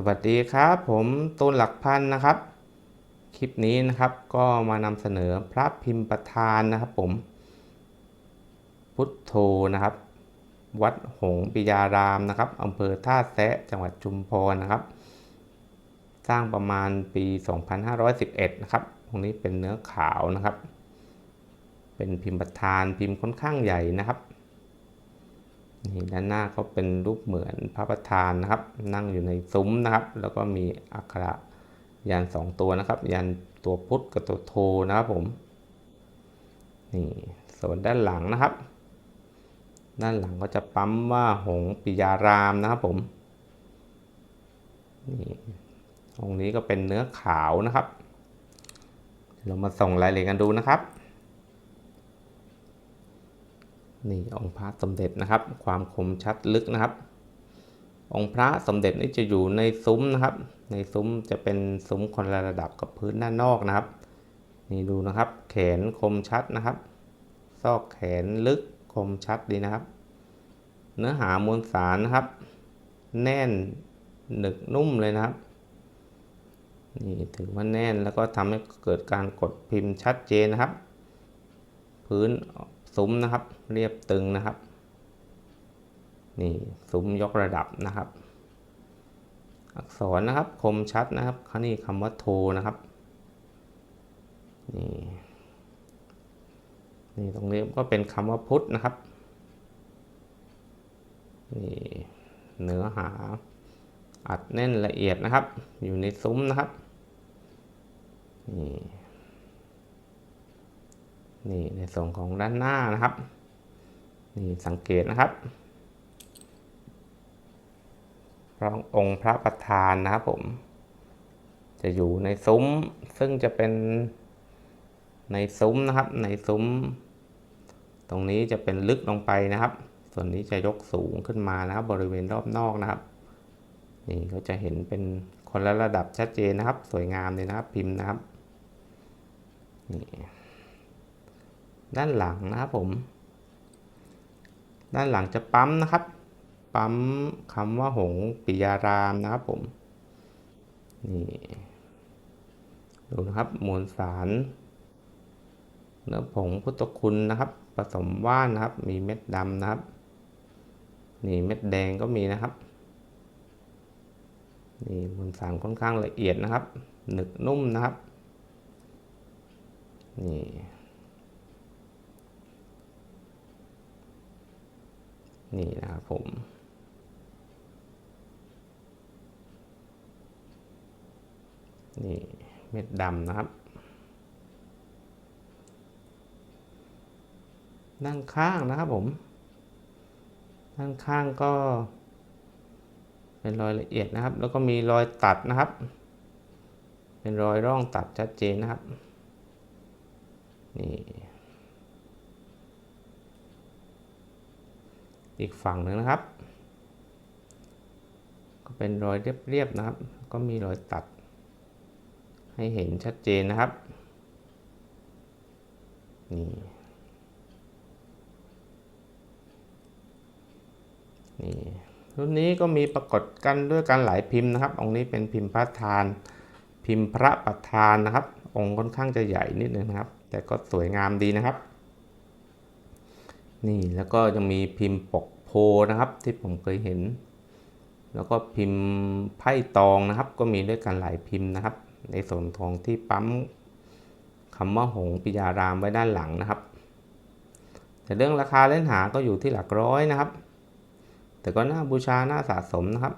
สวัสดีครับ ผมตูนหลักพันนะครับ คลิปนี้นะครับก็มานำเสนอพระพิมพ์ประธานนะครับผม พุทโธนะครับ วัดหงปิยารามนะครับอำเภอท่าแซะจังหวัดชุมพรนะครับ สร้างประมาณปี 2511 นะครับตรงนี้เป็นเนื้อขาวนะครับ เป็นพิมพ์ประธานพิมพ์ค่อนข้างใหญ่นะครับ นี่ด้านหน้าเขาเป็นรูปเหมือนพระประธานนะครับ นั่งอยู่ในซุ้มนะครับ แล้วก็มีอักขระยันสองตัวนะครับ ยันตัวพุทธกับตัวโทนะครับผมนี่ส่วนด้านหลังนะครับ ด้านหลังก็จะปั๊มว่าหงปิยารามนะครับผมนี่องค์นี้ก็เป็นเนื้อขาวนะครับ เรามาส่องรายละเอียดกันดูนะครับ นี่องค์พระสมเด็จนะครับ ความคมชัดลึกนะครับ องค์พระสมเด็จนี่จะอยู่ในซุ้มนะครับ ในซุ้มจะเป็นซุ้มคนละระดับกับพื้นด้านนอกนะครับ นี่ดูนะครับ แขนคมชัดนะครับ ซอกแขนลึกคมชัดดีนะครับ เนื้อหามวลสารนะครับ แน่นหนึกนุ่มเลยนะครับนี่ถือว่าแน่นแล้วก็ทำให้เกิดการกดพิมพ์ชัดเจนนะครับ พื้น ซุ้มนะครับ เรียบตึงนะครับ นี่ซุ้มยกระดับนะครับ อักษรนะครับคมชัดนะครับคนี่คำว่าโทนะครับนี่นี่ตรงนี้ก็เป็นคำว่าพุทธนะครับนี่เนื้อหาอัดแน่นละเอียดนะครับ อยู่ในซุ้มนะครับนี่ นี่ในส่วนของด้านหน้านะครับ นี่สังเกตนะครับพระองค์พระประธานนะครับผม จะอยู่ในซุ้มซึ่งจะเป็นในซุ้มนะครับ ในซุ้ม ตรงนี้จะเป็นลึกลงไปนะครับ ส่วนนี้จะยกสูงขึ้นมานะครับ บริเวณรอบนอกนะครับ นี่ก็จะเห็นเป็นคนละระดับชัดเจนนะครับ สวยงามเลยนะครับพิมพ์นะครับนี่ ด้านหลังนะครับผม ด้านหลังจะปั๊มนะครับ ปั๊มคำว่าหงปิยารามนะครับผม นี่ดูนะครับมวลสารเนื้อผงพุทธคุณนะครับ ผสมว่านนะครับ มีเม็ดดำนะครับ นี่เม็ดแดงก็มีนะครับ นี่มวลสารค่อนข้างละเอียดนะครับ หนึกนุ่มนะครับ นี่ นี่นะครับผมนี่เม็ดดำนะครับ ด้านข้างนะครับผม ด้านข้างก็ เป็นรอยละเอียดนะครับ แล้วก็มีรอยตัดนะครับ เป็นรอยร่องตัดชัดเจนนะครับ นี่ อีกฝั่งหนึ่งนะครับ ก็เป็นรอยเรียบๆนะครับ ก็มีรอยตัด ให้เห็นชัดเจนนะครับนี่นี่รุ่นนี้ก็มีปรากฏกันด้วยกันหลายพิมพ์นะครับ องค์นี้เป็นพิมพ์พระทาน พิมพ์พระประธานนะครับ องค์ค่อนข้างจะใหญ่นิดนึงนะครับ แต่ก็สวยงามดีนะครับ นี่แล้วก็ยังมีพิมพ์ปกโพนะครับที่ผมเคยเห็น แล้วก็พิมพ์ไพ่ตองนะครับ ก็มีด้วยกันหลายพิมพ์นะครับ ในส่วนของที่ปั๊มคำว่าหงปิยารามไว้ด้านหลังนะครับ แต่เรื่องราคาเล่นหาก็อยู่ที่หลักร้อยนะครับ แต่ก็น่าบูชาน่าสะสมนะครับ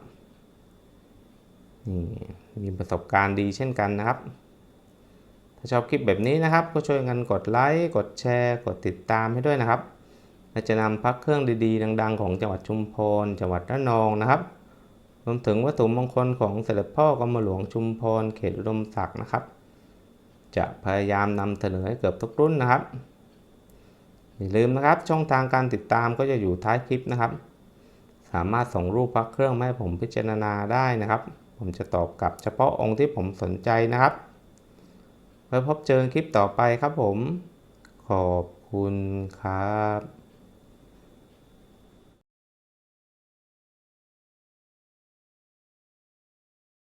นี่มีประสบการณ์ดีเช่นกันนะครับ ถ้าชอบคลิปแบบนี้นะครับ ก็ช่วยกันกดไลค์กดแชร์ กดติดตามให้ด้วยนะครับ และจะนำพักเครื่องดีๆ ดัง ๆ ของจังหวัดชุมพร จังหวัดระนองนะครับ รวมถึงวัตถุมงคลของเสด็จพ่อกรมหลวงชุมพร เขตอุดมศักดิ์นะครับ จะพยายามนำเสนอให้เกือบทุกรุ่นนะครับ อย่าลืมนะครับ ช่องทางการติดตามก็จะอยู่ท้ายคลิปนะครับ สามารถส่งรูปพักเครื่องมาให้ผมพิจารณาได้นะครับ ผมจะตอบกลับเฉพาะองค์ที่ผมสนใจนะครับไว้พบเจอคลิปต่อไปครับผม ขอบคุณครับ